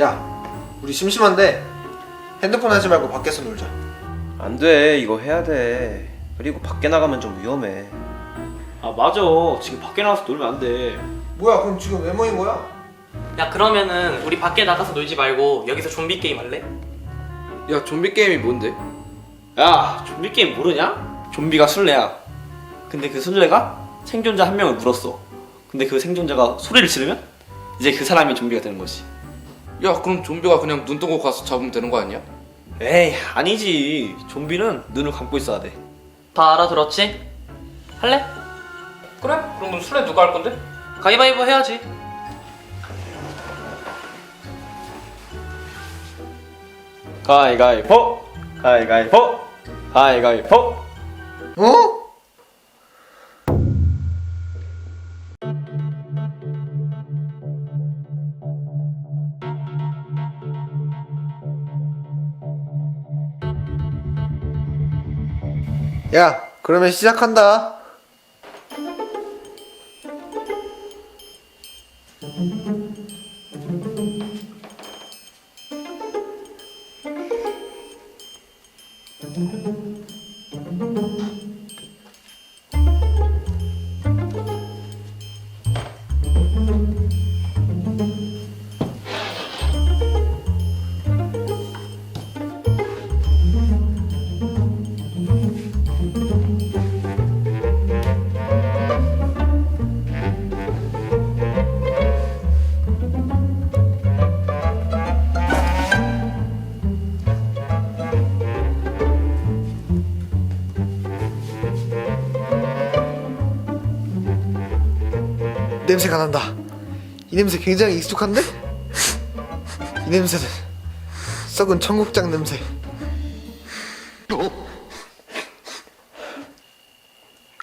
야, 우리 심심한데 핸드폰 하지 말고 밖에서 놀자. 안 돼, 이거 해야 돼. 그리고 밖에 나가면 좀 위험해. 아 맞아 지금 밖에 나가서 놀면 안돼 뭐야, 그럼 지금 왜 모인 거야? 야 그러면은 우리 밖에 나가서 놀지 말고 여기서 좀비 게임 할래? 야 좀비 게임이 뭔데? 야 좀비 게임 모르냐? 좀비가 술래야 근데 그 술래가 생존자 한 명을 물었어 근데 그 생존자가 소리를 지르면 이제 그 사람이 좀비가 되는 거지 야 그럼 좀비가 그냥 눈 뜨고 가서 잡으면 되는 거 아니야? 에이 아니지 좀비는 눈을 감고 있어야 돼 다 알아들었지? 할래? 그래? 그럼 술래 누가 할 건데? 가위바위보 해야지 가위가위보 가위가위보 가위가위보 어? 야, 그러면 시작한다. 냄새가 난다. 이 냄새 굉장히 익숙한데? 이 냄새는 썩은 청국장 냄새.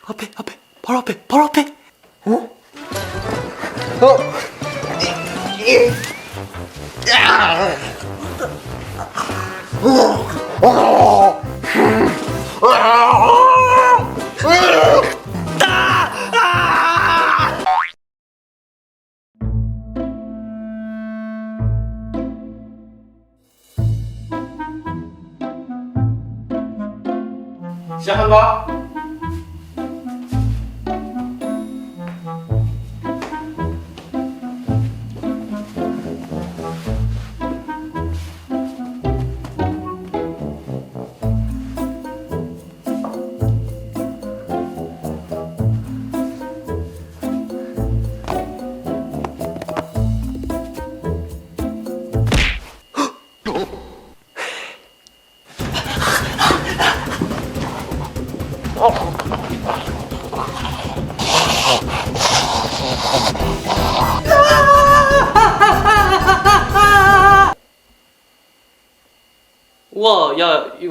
앞에 앞에 바로 앞에 바로 앞에 어? 어? 이- 이- 야! 어! 어! 시작 한다 우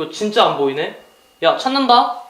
이거 진짜 안 보이네? 야 찾는다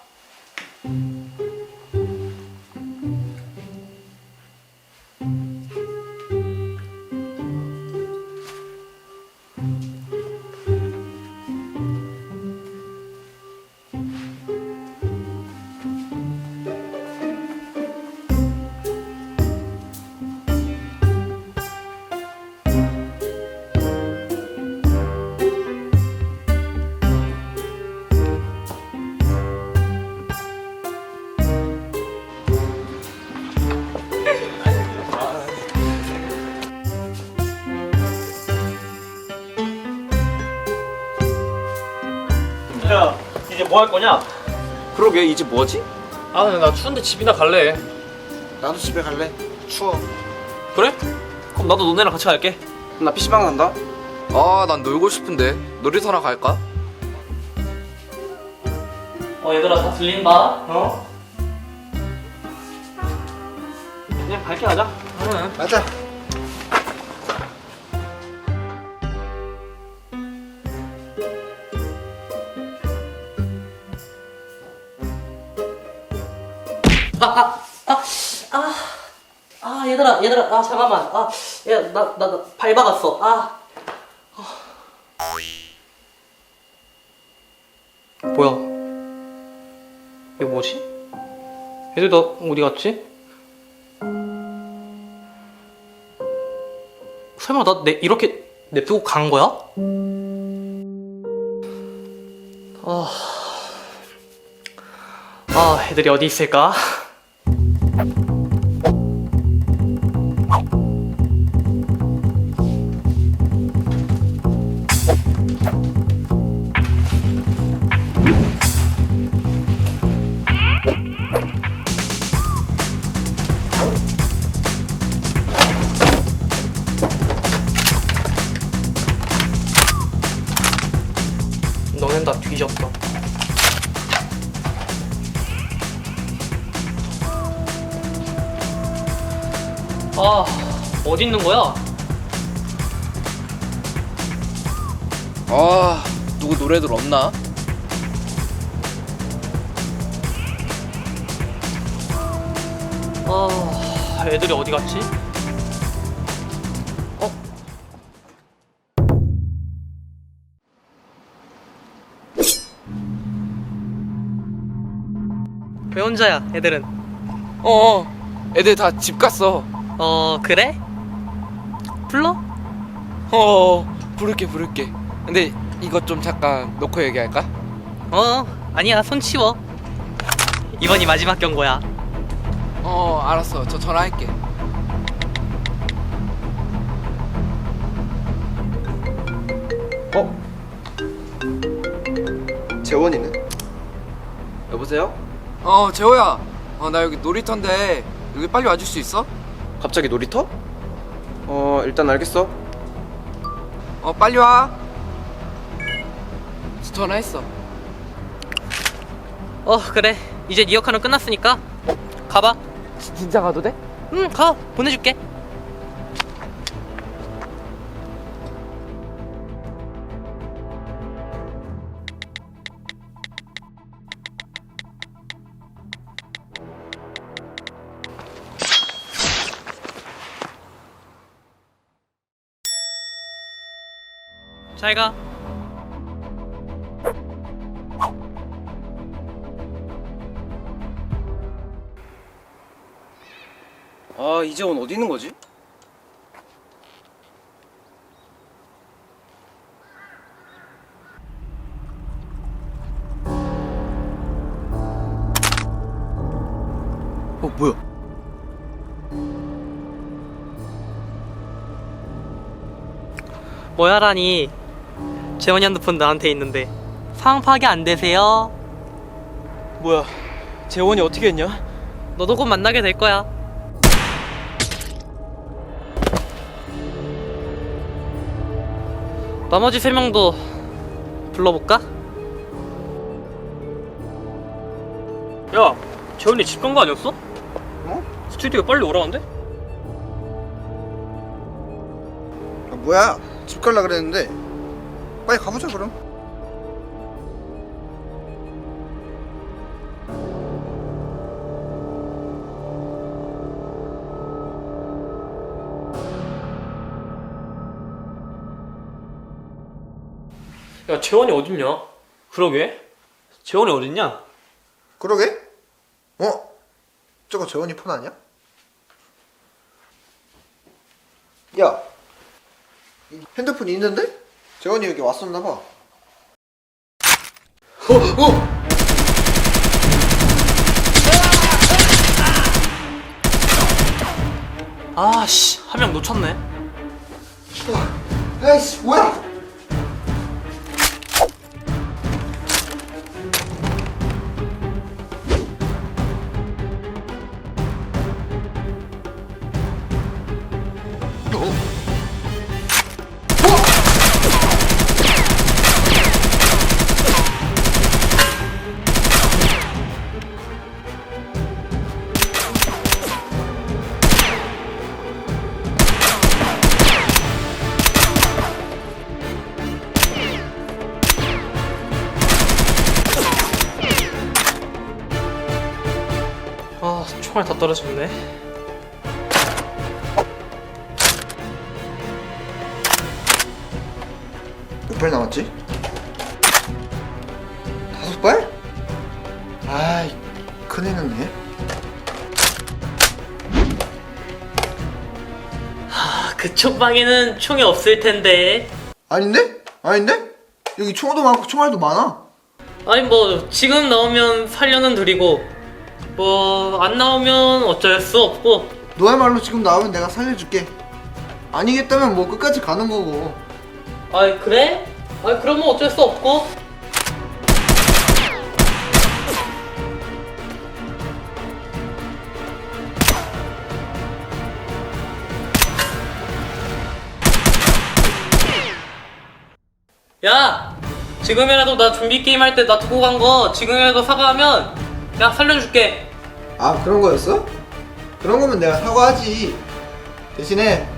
뭐 할 거냐? 그러게 이제 뭐지? 아 근데 나 추운데 집이나 갈래 나도 집에 갈래. 추워. 그래? 그럼 나도 너네랑 같이 갈게 나 PC방 간다. 아 난 놀고 싶은데 놀이터나 갈까? 어 얘들아 다 들린다 어? 그냥 갈게 하자 응 맞아. 아 얘들아 얘들아 아 잠깐만 아 야 나 나 나발 박았어 아 뭐야 이거 뭐지? 얘들 다 어디 갔지? 설마 나 내 이렇게 냅두고 간 거야? 아, 아 애들이 어디 있을까? 아, 어디 있는 거야? 아 누구 노래들 없나? 아, 애들이 어디 갔지? 어? 왜 혼자야, 애들은? 어 애들 다 집 갔어 어, 그래? 불러? 어 부를게 부를게 근데 이것 좀 잠깐 놓고 얘기할까? 어, 아니야, 손 치워. 이번이 마지막 경고야. 어 알았어 저 전화할게 어? 재원이는? 여보세요? 어 재호야 어 나 여기 놀이터인데 여기 빨리 와줄 수 있어? 갑자기 놀이터? 어 일단 알겠어 어 빨리 와 전화했어 어, 그래. 이제 네 역할은 끝났으니까 가봐. 진짜 가도 돼? 응, 가. 보내줄게. 잘 가. 아 이재원 어디 있는 거지? 어 뭐야 뭐야라니 재원이 핸드폰 나한테 있는데 상황 파악이 안 되세요? 뭐야 재원이 어떻게 했냐? 너도 곧 만나게 될 거야 나머지 세 명도 불러볼까? 야 재원이 집 간 거 아니었어? 어? 스튜디오 빨리 오라는데? 아, 뭐야 집 갈라 그랬는데 빨리 가보자 그럼 야 재원이 어딨냐? 그러게 재원이 어딨냐? 그러게? 어? 저거 재원이 폰 아니야? 야 이 핸드폰이 있는데? 재원이 여기 왔었나봐 어? 어? 아씨 한 명 놓쳤네 에이씨 뭐야 총알 다 떨어졌네 몇 발 남았지? 다섯 발? 아이 큰일 났네 그쪽 방에는 총이 없을 텐데. 아닌데? 아닌데? 여기 총도 많고 총알도 많아. 아니 뭐 지금 나오면 살려는 드리고 뭐 안 나오면 어쩔 수 없고 너의 말로 지금 나오면 내가 살려줄게. 아니겠다면 뭐 끝까지 가는 거고. 아이 그래? 아이 그러면 어쩔 수 없고 야 지금이라도 나 좀비 게임 할 때 나 두고 간 거 지금이라도 사과하면 야 살려줄게 아 그런 거였어? 그런 거면 내가 사과하지. 대신에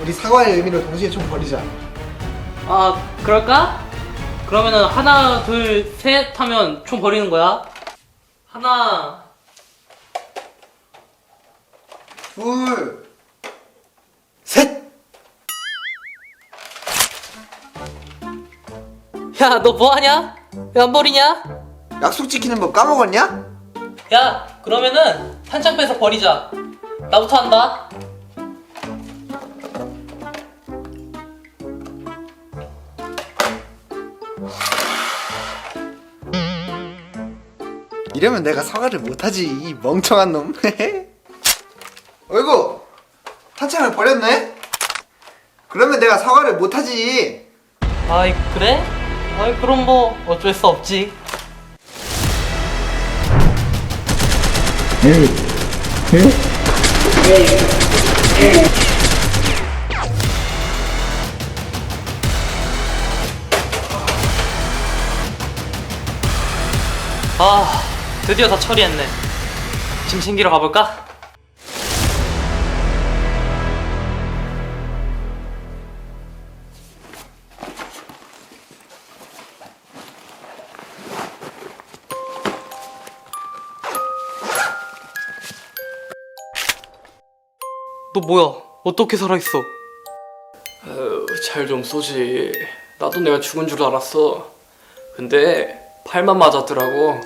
우리 사과의 의미로 동시에 총 버리자. 아 그럴까? 그러면은 하나 둘 셋 하면 총 버리는 거야 하나 둘, 셋. 야 너 뭐하냐? 왜 안 버리냐? 약속 지키는 법 까먹었냐? 야 그러면은 한창 빼서 버리자 나부터 한다 이러면 내가 사과를 못하지 이 멍청한 놈. 어이구 탄창을 버렸네. 그러면 내가 사과를 못하지. 아이 그래? 아이 그럼 뭐 어쩔 수 없지 아 드디어 다 처리했네 짐 챙기러 가볼까? 너 뭐야 어떻게 살아있어 잘 좀 쏘지. 나도 내가 죽은 줄 알았어. 근데 팔만 맞았더라고.